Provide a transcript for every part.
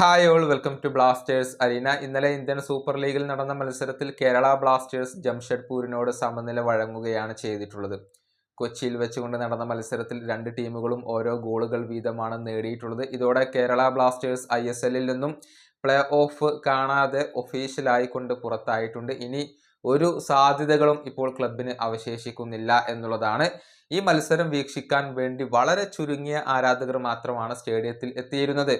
Hi all welcome to Blasters arena. ഇന്നലെ Indian super ലീഗിൽ നടന്ന മത്സരത്തിൽ കേരള ബ്ലാസ്റ്റേഴ്സ് ജംഷഡ്പൂരിനോട് സമനില വഴങ്ങുകയാണ് ചെയ്തിട്ടുള്ളത്. കൊച്ചിയിൽ വെച്ചുകൊണ്ട് നടന്ന മത്സരത്തിൽ രണ്ട് ടീമുകളും ഓരോ ഗോളുകൾ വീതമാണ് നേടിയിട്ടുള്ളത്. ഇതോടെ കേരള ബ്ലാസ്റ്റേഴ്സ് ഐ എസ് എല്ലിൽ നിന്നും പ്ലേ ഓഫ് കാണാതെ ഒഫീഷ്യലായിക്കൊണ്ട് പുറത്തായിട്ടുണ്ട്. ഇനി ഒരു സാധ്യതകളും ഇപ്പോൾ ക്ലബിന് അവശേഷിക്കുന്നില്ല എന്നുള്ളതാണ്. ഈ മത്സരം വീക്ഷിക്കാൻ വേണ്ടി വളരെ ചുരുങ്ങിയ ആരാധകർ മാത്രമാണ് സ്റ്റേഡിയത്തിൽ എത്തിയിരുന്നത്.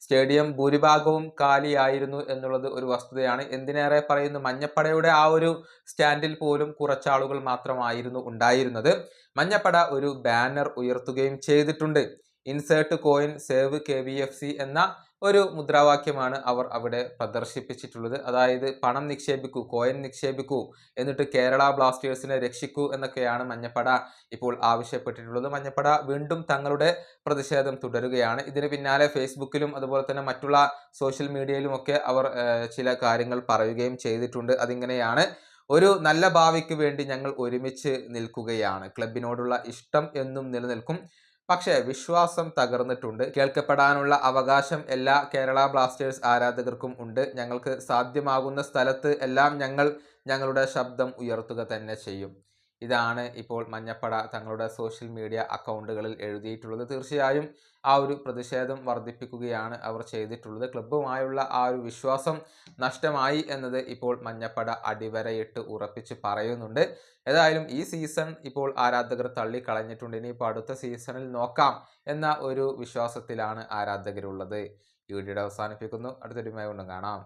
സ്റ്റേഡിയം ഭൂരിഭാഗവും കാലിയായിരുന്നു എന്നുള്ളത് ഒരു വസ്തുതയാണ്. എന്തിനേറെ പറയുന്നു? മഞ്ഞപ്പടയുടെ ആ ഒരു സ്റ്റാൻഡിൽ പോലും കുറച്ചാളുകൾ മാത്രമായിരുന്നു ഉണ്ടായിരുന്നത്. മഞ്ഞപ്പട ഒരു ബാനർ ഉയർത്തുകയും ചെയ്തിട്ടുണ്ട്. Insert coin save K V F C എന്ന ഒരു മുദ്രാവാക്യമാണ് അവർ അവിടെ പ്രദർശിപ്പിച്ചിട്ടുള്ളത്. അതായത് പണം നിക്ഷേപിക്കൂ കോയിൻ നിക്ഷേപിക്കൂ എന്നിട്ട് കേരള ബ്ലാസ്റ്റേഴ്സിനെ രക്ഷിക്കൂ എന്നൊക്കെയാണ് മഞ്ഞപ്പട ഇപ്പോൾ ആവശ്യപ്പെട്ടിട്ടുള്ളത്. മഞ്ഞപ്പട വീണ്ടും തങ്ങളുടെ പ്രതിഷേധം തുടരുകയാണ്. ഇതിന് പിന്നാലെ ഫേസ്ബുക്കിലും അതുപോലെ തന്നെ മറ്റുള്ള സോഷ്യൽ മീഡിയയിലുമൊക്കെ അവർ ചില കാര്യങ്ങൾ പറയുകയും ചെയ്തിട്ടുണ്ട്. അതിങ്ങനെയാണ്. ഒരു നല്ല ഭാവിക്ക് വേണ്ടി ഞങ്ങൾ ഒരുമിച്ച് നിൽക്കുകയാണ്. ക്ലബിനോടുള്ള ഇഷ്ടം എന്നും നിലനിൽക്കും. പക്ഷേ വിശ്വാസം തകർന്നിട്ടുണ്ട്. കേൾക്കപ്പെടാനുള്ള അവകാശം എല്ലാ കേരള ബ്ലാസ്റ്റേഴ്സ് ആരാധകർക്കും ഉണ്ട്. ഞങ്ങൾക്ക് സാധ്യമാകുന്ന സ്ഥലത്ത് എല്ലാം ഞങ്ങൾ ഞങ്ങളുടെ ശബ്ദം ഉയർത്തുക തന്നെ ചെയ്യും. ഇതാണ് ഇപ്പോൾ മഞ്ഞപ്പട തങ്ങളുടെ സോഷ്യൽ മീഡിയ അക്കൗണ്ടുകളിൽ എഴുതിയിട്ടുള്ളത്. തീർച്ചയായും ആ ഒരു പ്രതിഷേധം വർദ്ധിപ്പിക്കുകയാണ് അവർ ചെയ്തിട്ടുള്ളത്. ക്ലബ്ബുമായുള്ള ആ ഒരു വിശ്വാസം നഷ്ടമായി എന്നത് ഇപ്പോൾ മഞ്ഞപ്പട അടിവരയിട്ട് ഉറപ്പിച്ച് പറയുന്നുണ്ട്. ഏതായാലും ഈ സീസൺ ഇപ്പോൾ ആരാധകർ തള്ളിക്കളഞ്ഞിട്ടുണ്ട്. ഇനിയിപ്പോൾ അടുത്ത സീസണിൽ നോക്കാം എന്ന ഒരു വിശ്വാസത്തിലാണ് ആരാധകരുള്ളത്. ഈ വീഡിയോയുടെ അവസാനിപ്പിക്കുന്നു. അടുത്തൊരുമായി കൊണ്ടും കാണാം.